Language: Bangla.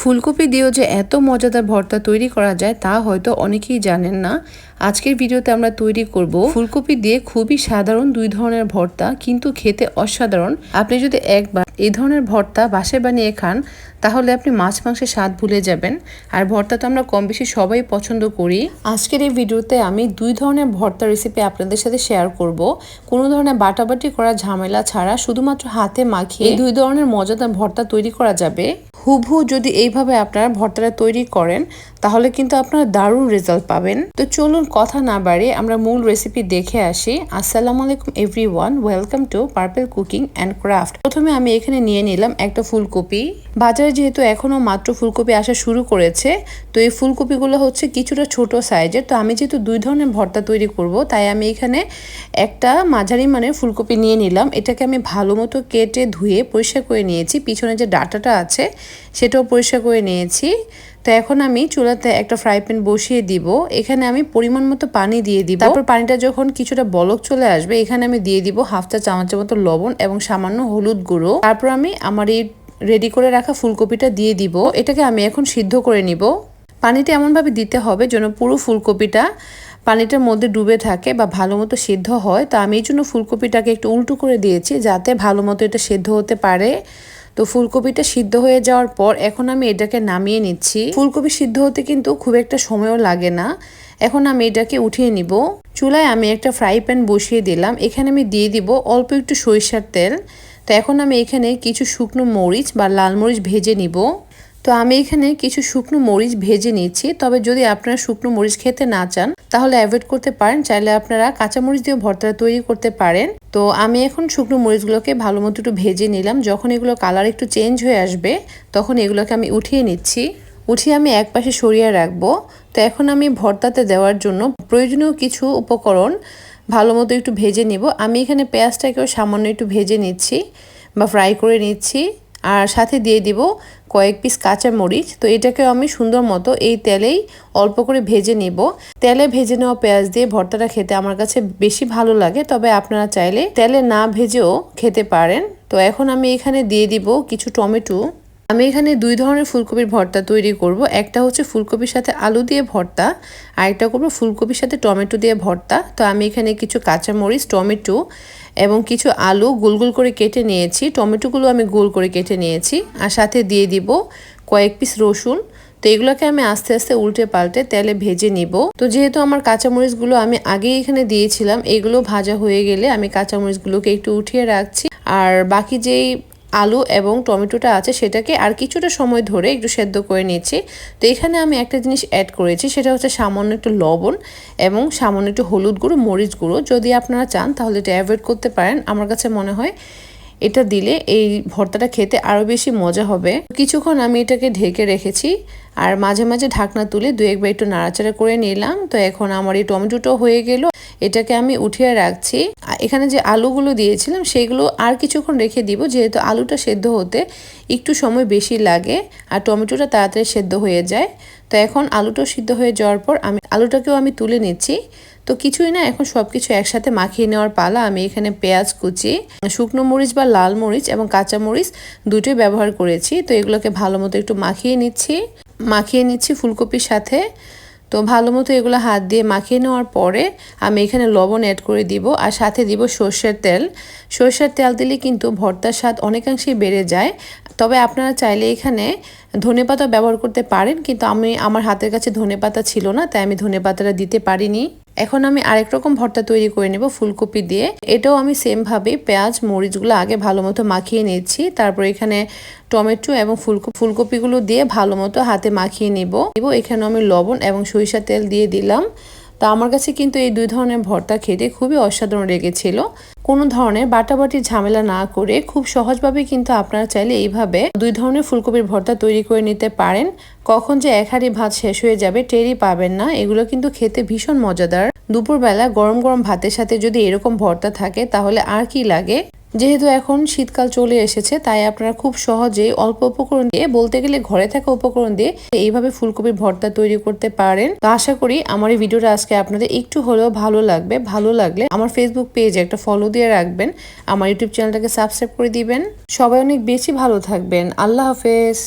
ফুলকপি দিয়েও যে এত মজাদার ভর্তা তৈরি করা যায় তা হয়তো অনেকেই জানেন না। আজকের ভিডিওতে আমরা তৈরি করব ফুলকপি দিয়ে খুবই সাধারণ দুই ধরনের ভর্তা, কিন্তু খেতে অসাধারণ। আপনি যদি একবার এই ধরনের ভর্তা বাসায় বানিয়ে খান, তাহলে আপনি মাছ মাংসের স্বাদ ভুলে যাবেন। আর ভর্তা তো আমরা কম বেশি সবাই পছন্দ করি। আজকের এই ভিডিওতে আমি দুই ধরনের ভর্তা রেসিপি আপনাদের সাথে শেয়ার করব। কোনো ধরনের বাটাবাটি করা ঝামেলা ছাড়া শুধুমাত্র হাতে মাখিয়ে দুই ধরনের মজাদার ভর্তা তৈরি করা যাবে। হুবহু যদি এইভাবে আপনারা ভর্তাটা তৈরি করেন, তাহলে কিন্তু আপনারা দারুণ রেজাল্ট পাবেন। তো চলুন কথা না বাড়িয়ে আমরা মূল রেসিপি দেখে আসি। আসসালামু আলাইকুম everyone welcome to purple cooking and craft প্রথমে আমি এখানে নিয়ে নিলাম একটা ফুলকপি। বাজারে যেহেতু এখনও মাত্র ফুলকপি আসা শুরু করেছে, তো এই ফুলকপিগুলো হচ্ছে কিছুটা ছোট সাইজের তো আমি যেহেতু দুই ধরনের ভর্তা তৈরি করব, তাই আমি এখানে একটা মাঝারি মানের ফুলকপি নিয়ে নিলাম। এটাকে আমি ভালো মতো কেটে ধুয়ে পরিষ্কার করে নিয়েছি। পিছনে যে ডাটাটা আছে সেটাও পরিষ্কার করে নিয়েছি। তো এখন আমি চুলাতে একটা ফ্রাই প্যান বসিয়ে দিব। এখানে আমি পরিমাণ মতো পানি দিয়ে দিব। তারপর পানিটা যখন কিছুটা বলক চলে আসবে, এখানে আমি দিয়ে দিব হাফ চা চামচের মতো লবণ এবং সামান্য হলুদ গুঁড়ো। তারপর আমি আমার এই রেডি করে রাখা ফুলকপিটা দিয়ে দিব। এটাকে আমি এখন সিদ্ধ করে নিব। পানিটা এমনভাবে দিতে হবে যেন পুরো ফুলকপিটা পানিটার মধ্যে ডুবে থাকে বা ভালো মতো সিদ্ধ হয়। তো আমি এই জন্য ফুলকপিটাকে একটু উল্টো করে দিয়েছি যাতে ভালো মতো এটা সিদ্ধ হতে পারে। তো ফুলকপিটা সিদ্ধ হয়ে যাওয়ার পর এখন আমি এটাকে নামিয়ে নিচ্ছি। ফুলকপি সিদ্ধ হতে কিন্তু খুব একটা সময়ও লাগে না। এখন আমি এটাকে উঠিয়ে নিব। চুলায় আমি একটা ফ্রাই প্যান বসিয়ে দিলাম। এখানে আমি দিয়ে দিব অল্প একটু সরিষার তেল। তো এখন আমি এখানে কিছু শুকনো মরিচ বা লাল মরিচ ভেজে নিব। তো আমি এখানে কিছু শুকনো মরিচ ভেজে নিচ্ছি। তবে যদি আপনারা শুকনো মরিচ খেতে না চান, তাহলে অ্যাভয়েড করতে পারেন। চাইলে আপনারা কাঁচা মরিচ দিয়েও ভর্তা তৈরি করতে পারেন। তো আমি এখন শুকনো মরিচগুলোকে ভালো মতো একটু ভেজে নিলাম। যখন এগুলো কালার একটু চেঞ্জ হয়ে আসবে, তখন এগুলোকে আমি উঠিয়ে নিচ্ছি। উঠিয়ে আমি এক পাশে সরিয়ে রাখব। তো এখন আমি ভর্তাতে দেওয়ার জন্য প্রয়োজনীয় কিছু উপকরণ ভালো মতো একটু ভেজে নিব। আমি এখানে পেঁয়াজটাকেও সামান্য একটু ভেজে নিচ্ছি বা ফ্রাই করে নিচ্ছি। আর সাথে দিয়ে দিব কয়েক পিস কাঁচা মরিচ। তো এটাকে আমি সুন্দর মতো এই তেলেই অল্প করে ভেজে নিব। তেলে ভেজে নেওয়া পেঁয়াজ দিয়ে ভর্তাটা খেতে আমার কাছে বেশি ভালো লাগে, তবে আপনারা চাইলে তেলে না ভেজেও খেতে পারেন। তো এখন আমি এখানে দিয়ে দিব কিছু টমেটো। আমি এখানে দুই ধরনের ফুলকপির ভর্তা তৈরি করব। একটা হচ্ছে ফুলকপির সাথে আলু দিয়ে ভর্তা, আরেকটা করব ফুলকপির সাথে টমেটো দিয়ে ভর্তা। তো আমি এখানে কিছু কাঁচামরিচ, টমেটো এবং কিছু আলু গোল গোল করে কেটে নিয়েছি। টমেটোগুলো আমি গোল করে কেটে নিয়েছি আর সাথে দিয়ে দিব কয়েক পিস রসুন। তো এগুলোকে আমি আস্তে আস্তে উল্টে পাল্টে তেলে ভেজে নিব। তো যেহেতু আমার কাঁচামরিচগুলো আমি আগেই এখানে দিয়েছিলাম, এগুলো ভাজা হয়ে গেলে আমি কাঁচামরিচগুলোকে একটু উঠিয়ে রাখছি। আর বাকি যেই আলু এবং টমেটোটা আছে, সেটাকে আর কিছুটা সময় ধরে একটু সেদ্ধ করে নিয়েছি তো এখানে আমি একটা জিনিস অ্যাড করেছি, সেটা হচ্ছে সামান্য একটু লবণ এবং সামান্য একটু হলুদ গুঁড়ো, মরিচ গুঁড়ো। যদি আপনারা চান, তাহলে এটা অ্যাভয়েড করতে পারেন। আমার কাছে মনে হয় এটা দিলে এই ভর্তাটা খেতে আরও বেশি মজা হবে। কিছুক্ষণ আমি এটাকে ঢেকে রেখেছি আর মাঝে মাঝে ঢাকনা তুলে দু একবার একটু নাড়াচাড়া করে নিলাম। তো এখন আমার এই টমেটোটাও হয়ে গেল। এটাকে আমি উঠিয়ে রাখছি। এখানে যে আলুগুলো দিয়েছিলাম, সেগুলো আর কিছুক্ষণ রেখে দিব, যেহেতু আলুটা সেদ্ধ হতে একটু সময় বেশি লাগে আর টমেটোটা তাড়াতাড়ি সেদ্ধ হয়ে যায়। তো এখন আলুটাও সিদ্ধ হয়ে যাওয়ার পর আমি, আলুটাকেও আমি তুলে নিচ্ছি। তো কিছুই না, এখন সব কিছু একসাথে মাখিয়ে নেওয়ার পালা। আমি এখানে পেঁয়াজ কুচি, শুকনো মরিচ বা লাল মরিচ এবং কাঁচা মরিচ দুটোই ব্যবহার করেছি। তো এগুলোকে ভালো মতো একটু মাখিয়ে নিচ্ছি। মাখিয়ে নিচ্ছি ফুলকপির সাথে। তো ভালো মতো এগুলো হাত দিয়ে মাখিয়ে নেওয়ার পরে আমি এখানে লবণ অ্যাড করে দিব আর সাথে দিব সর্ষের তেল। সর্ষের তেল দিলে কিন্তু ভর্তার স্বাদ অনেকাংশেই বেড়ে যায়। তবে আপনারা চাইলে এখানে ধনে পাতা ব্যবহার করতে পারেন, কিন্তু আমি, আমার হাতের কাছে ধনে পাতা ছিল না, তাই আমি ধনে পাতাটা দিতে পারিনি। এখন আমি আরেক রকম ভর্তা তৈরি করে নেব ফুলকপি দিয়ে। এটাও আমি সেমভাবে পেঁয়াজ, মরিচগুলো আগে ভালো মতো মাখিয়ে নিচ্ছি। তারপর এখানে টমেটো এবং ফুলকপি ফুলকপিগুলো দিয়ে ভালো মতো হাতে মাখিয়ে নেব। এখানে আমি লবণ এবং সরিষা তেল দিয়ে দিলাম। তা আমার কাছে কিন্তু এই দুই ধরনের ভর্তা খেতে খুবই অসাধারণ লেগেছিল। কোনো ধরনের বাটাবাটির ঝামেলা না করে খুব সহজভাবে কিন্তু আপনারা চাইলে এইভাবে দুই ধরনের ফুলকপির ভর্তা তৈরি করে নিতে পারেন। কখন যে এক হাঁড়ি ভাত শেষ হয়ে যাবে টেরি পাবেন না। এগুলো কিন্তু খেতে ভীষণ মজাদার। দুপুরবেলা গরম গরম ভাতের সাথে যদি এরকম ভর্তা থাকে তাহলে আর কি লাগে? যেহেতু এখন শীতকাল চলে এসেছে, তাই আপনারা খুব সহজেই অল্প উপকরণ দিয়ে, বলতে গেলে ঘরে থাকা উপকরণ দিয়ে এইভাবে ফুলকপির ভর্তা তৈরি করতে পারেন। তো আশা করি আমার এই ভিডিওটা আজকে আপনাদের একটু হলেও ভালো লাগবে। ভালো লাগলে আমার ফেসবুক পেজে একটা ফলো দিয়ে রাখবেন। আমার ইউটিউব চ্যানেলটাকে সাবস্ক্রাইব করে দিবেন। সবাই অনেক বেশি ভালো থাকবেন। আল্লাহ হাফেজ।